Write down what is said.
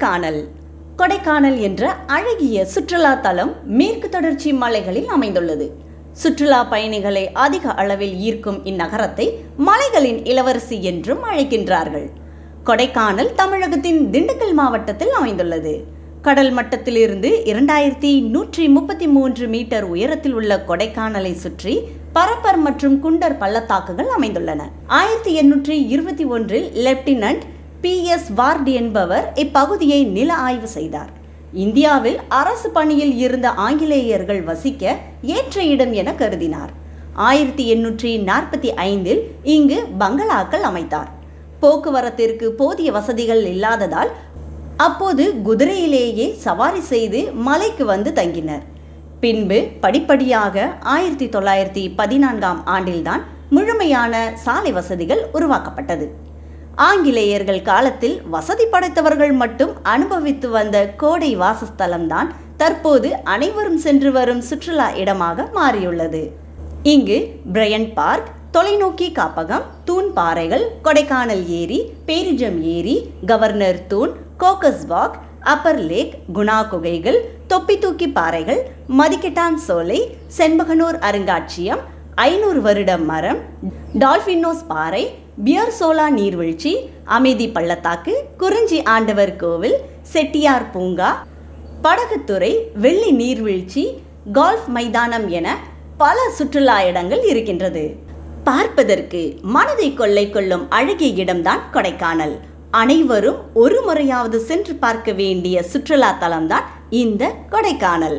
கொடைக்கானல். கொடைக்கானல் என்ற அழகிய சுற்றுலா தலம் மேற்கு தொடர்ச்சி மலைகளில் அமைந்துள்ளது. சுற்றுலா பயணிகளை அதிக அளவில் ஈர்க்கும் இந்நகரத்தை மலைகளின் இளவரசி என்றும் அழைக்கின்றார்கள். கொடைக்கானல் தமிழகத்தின் திண்டுக்கல் மாவட்டத்தில் அமைந்துள்ளது. கடல் மட்டத்திலிருந்து இரண்டாயிரத்தி நூற்றி முப்பத்தி மூன்று மீட்டர் உயரத்தில் உள்ள கொடைக்கானலை சுற்றி பரப்பர் மற்றும் குண்டர் பள்ளத்தாக்குகள் அமைந்துள்ளன. ஆயிரத்தி எண்ணூற்றி இருபத்தி ஒன்றில் லெப்டினன்ட் பி எஸ் வார்டு என்பவர் இப்பகுதியை நில ஆய்வு செய்தார். இந்தியாவில் அரசு பணியில் இருந்த ஆங்கிலேயர்கள் வசிக்க ஏற்ற இடம் என கருதினார். ஆயிரத்தி எண்ணூற்றி நாற்பத்தி ஐந்தில் இங்கு பங்களாக்கள் அமைத்தார். போக்குவரத்திற்கு போதிய வசதிகள் இல்லாததால் அப்போது குதிரையிலேயே சவாரி செய்து மலைக்கு வந்து தங்கினர். பின்பு படிப்படியாக ஆயிரத்தி தொள்ளாயிரத்தி பதினான்காம் ஆண்டில்தான் முழுமையான சாலை வசதிகள் உருவாக்கப்பட்டது. ஆங்கிலேயர்கள் காலத்தில் வசதி படைத்தவர்கள் மட்டும் அனுபவித்து வந்த கோடை வாசஸ்தலம்தான் தற்போது அனைவரும் சென்று வரும் சுற்றுலா இடமாக மாறியுள்ளது. இங்கு பிரையன் பார்க் தொலைநோக்கி காப்பகம் தூண் பாறைகள் கொடைக்கானல் ஏரி பேரிஜம் ஏரி கவர்னர் தூண் Coaker's walk upper lake Guna குகைகள் தொப்பி தூக்கி பாறைகள் மதிக்கெட்டான் சோலை செண்பகனூர் அருங்காட்சியம் ஐநூறு வருட மரம் டால்ஃபினோஸ் பாறை பியர் சோலா நீர்வீழ்ச்சி அமைதி பள்ளத்தாக்கு குறிஞ்சி ஆண்டவர் கோவில் செட்டியார் பூங்கா படகுத்துறை வெள்ளி நீர்வீழ்ச்சி கால்ஃப் மைதானம் என பல சுற்றுலா இடங்கள் இருக்கின்றது. பார்ப்பதற்கு மனதை கொள்ளை கொள்ளும் அழகிய இடம்தான் கொடைக்கானல். அனைவரும் ஒரு முறையாவது சென்று பார்க்க வேண்டிய சுற்றுலா தலம்தான் இந்த கொடைக்கானல்.